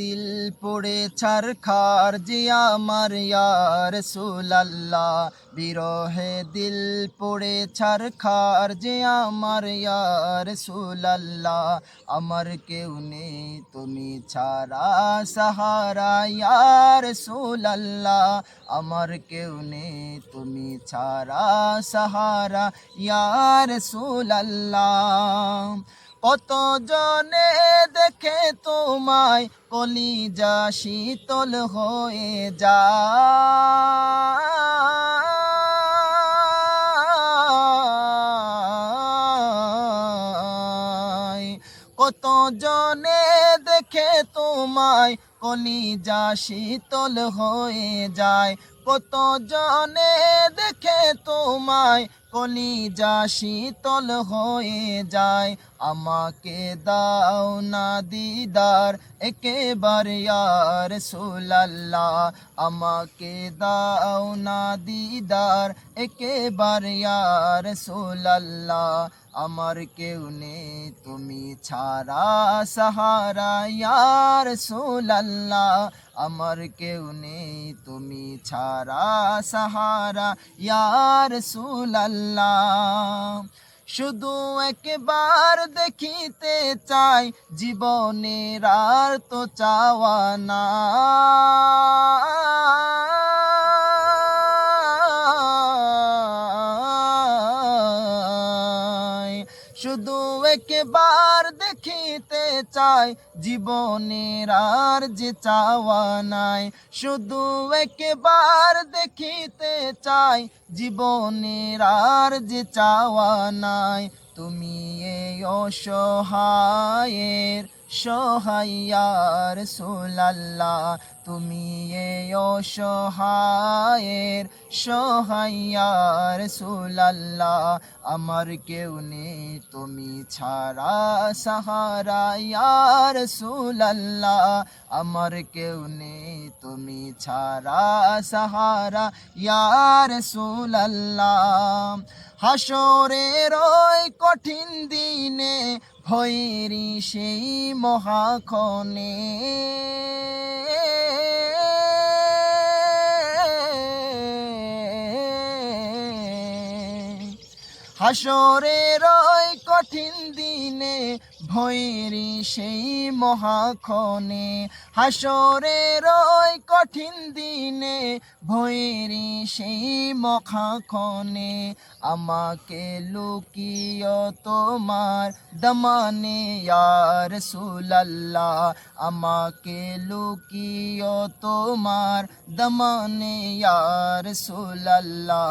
দিল পড়ে ছার খার যে আমার ইয়ার সুলাল্লাহ বিরহে দিল পড়ে ছার খার যে আমার ইয়ার সুলাল্লাহ আমার কেউ নেই, তুমি ছাড়া সাহারা ইয়ার সুলাল্লাহ আমার কেউ নেই, তুমি ছাড়া সাহারা ইয়ার সুলাল্লাহ কত জনে দেখে তোমায় কলিজা শীতল হয়ে যায়? কত জনে দেখে তোমায় কলিজা শীতল হয়ে যায় কত জনে দেখে তোমায়? কলিজা শীতল হয়ে যায়, আমাকে দাও না দিদার, একেবার ইয়ার সুলাল্লাহ। আমাকে দাও না দিদার, একেবার ইয়ার সুলাল্লাহ। আমার কেউ নেই, তুমি ছাড়া সাহারা, ইয়ার সুলাল্লাহ। আমার কেউ নেই, তুমি ছাড়া সাহারা ইয়ার সুলাল্লাহ শুধু একবার দেখিতে চাই, জীবনের আর তো চাওয়া না শুধু একবার দেখিতে চাই, জীবনের আর যে চাওয়া নাই। শুধু একবার দেখিতে চাই, জীবনের আর যে চাওয়া নাই। তুমি এই অসহায়ের সহায়ার সুলাল্লাহ তুমি অসহায়ের সহায়ার সুলাল্লাহ আমার কেউ নেই, তুমি ছাড়া সাহারা ইয়ার সুলাল্লাহ আমার কেউ নেই, তুমি ছাড়া সাহারা ইয়ার সুলাল্লাহ হাসরের ওই কঠিন দিনে ভৈরি সেই মহাকনে হাসরে রয় কঠিন দিনে ভৈরি সেই মহাখনে হাসরের ওই কঠিন দিনে ভৈরি সেই মখাখনে আমাকে লুকিও তোমার দমানে ইয়ার সুলাল্লাহ আমাকে লুকিও তোমার দমানে ইয়ার সুলাল্লাহ